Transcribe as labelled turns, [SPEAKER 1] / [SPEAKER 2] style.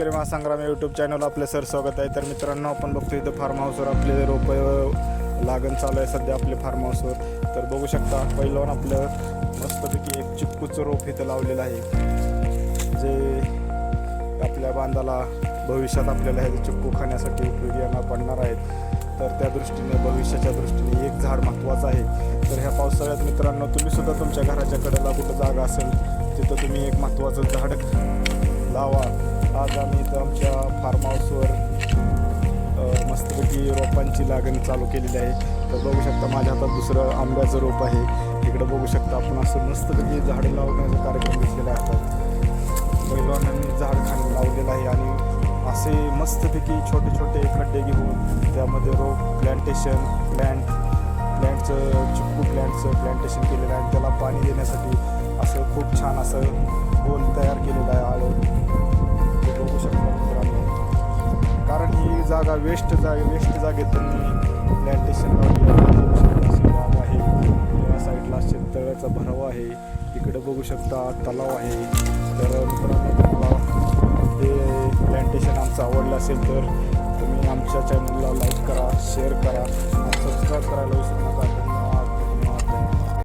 [SPEAKER 1] शेतकरी महासंग्राम YouTube channel आपलं सर स्वागत आहे. तर मित्रांनो आपण बघतो इथं फार्म हाऊसवर आपले रोपं लागण चालू आहे सध्या आपले फार्म हाऊसवर तर बघू शकता पहिलं आपलं मस्तपैकी एक चिक्कूचं रोप इथं लावलेलं आहे. जे आपल्या बांधाला भविष्यात आपल्याला हे चिक्कू खाण्यासाठी उपयोगी यांना पडणार आहेत. तर त्या दृष्टीने भविष्याच्या दृष्टीने एक झाड महत्त्वाचं आहे. तर ह्या पावसाळ्यात मित्रांनो तुम्हीसुद्धा तुमच्या घराच्या कडेला कुठं जागा असेल तिथं तुम्ही एक महत्त्वाचं झाड लावा. आज आम्ही इथं आमच्या फार्म हाऊसवर मस्तपैकी रोपांची लागण चालू केलेली आहे. तर बघू शकता माझ्या हातात दुसरं आंब्याचं रोप आहे. इकडं बघू शकता आपण असं मस्तपैकी झाडं लावण्याचा कार्यक्रम घेतलेला असतात महिलांनी बैलवानांनी झाड खाण लावलेलं आहे आणि असे मस्तपैकी छोटे छोटे खड्डे घेऊन त्यामध्ये रोप प्लॅन्टेशन प्लॅन्ट प्लॅन्टचं चिक्कू प्लॅन्टचं प्लॅन्टेशन केलेलं आहे. आणि त्याला पाणी देण्यासाठी असं खूप छान असं गोल तयार केलं जागा वेस्ट जागे वेस्ट जागेत त्यांनी प्लॅन्टेशन लावली आहे. बाग आहे. या साईडला शेततळ्याचा भराव आहे. इकडे बघू शकता तलाव आहे. तर मित्रांनो तुम्हाला हे प्लॅन्टेशन आमचं आवडलं असेल तर तुम्ही आमच्या चॅनलला लाईक करा शेअर करा सबस्क्राईब करायला विसरू